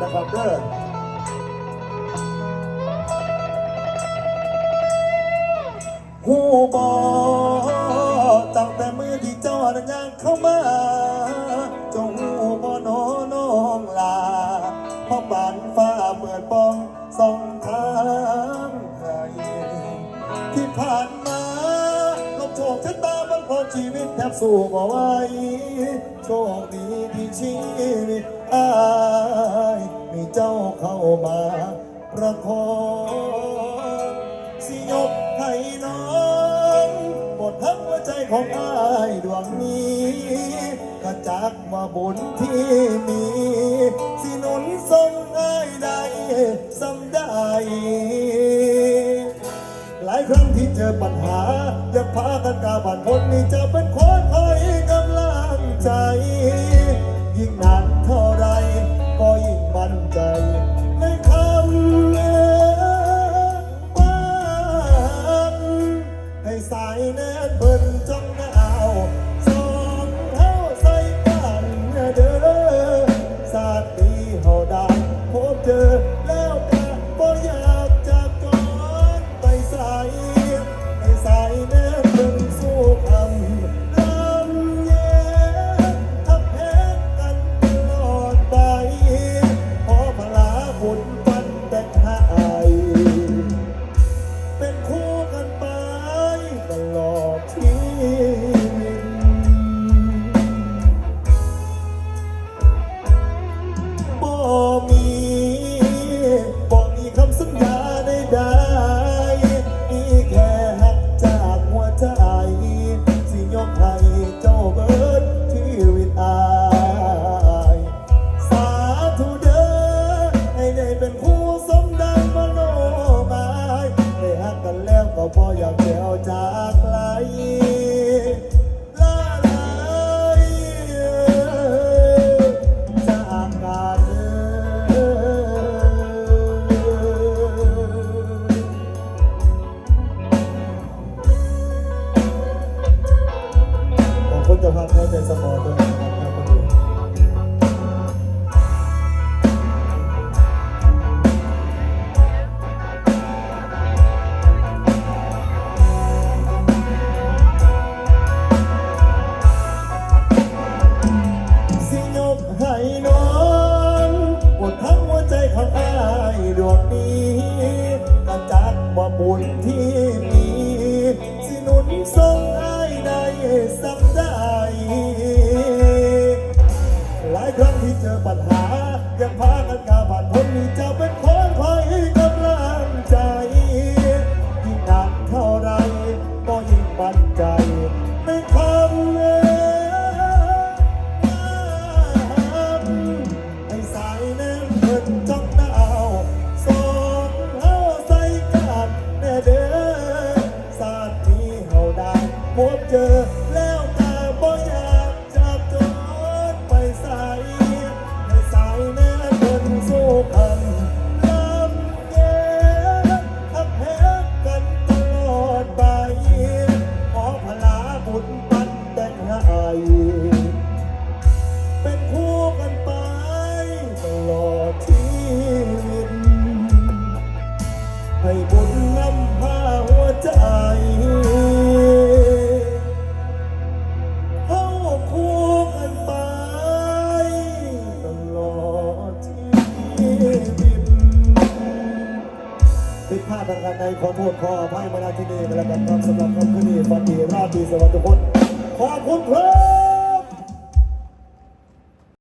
นะครับเด้อหูบอตั้งแต่มือที่เจ้านั้นยังเข้ามาจงหูบอโนน้องลาเพราะบานฟ้าเหมือนปองสองทางให้ที่ผ่านมาลบโชคชะตาบังพรชีวิตแทบสู้บ่ไหวโชคดีที่ชีวิต อายมีเจ้าเข้ามาประคองสิยกให้น้องหมดทั้งหัวใจของอายดวงนี้ก็จักว่าบุญที่มี สิหนุนทรงอายได้สำได้ หลายครั้งที่เจอปัญหาอยากพากันกาผ่านพ้นนี่จะเป็น จากไกลลาลายจากกันขอบคุณเจ้าภาพและใจสปอร์ตด้วย บุญที่มีสิหนุนทรงอายได้สักได้ หลายครั้งที่เจอปัญหายังพากันกาผ่าน เจอแล้วแต่บ่อยากจับจอนไปใส่ให้สายแน่นเพิ่นสู้กันลำเย็นทับแพ้กันตลอดไปขอพลาบุญปันแต่งให้เป็นคู่กันไปตลอดชีวิตให้บุญนำพาหัวใจ ทางการใดขอโทษขออภัยมาณที่นี่กัแล้วกันครับสำหรับคำคืนนี้ฝันดีราบีสวัสดิ์ทุกคนขอบคุณครับ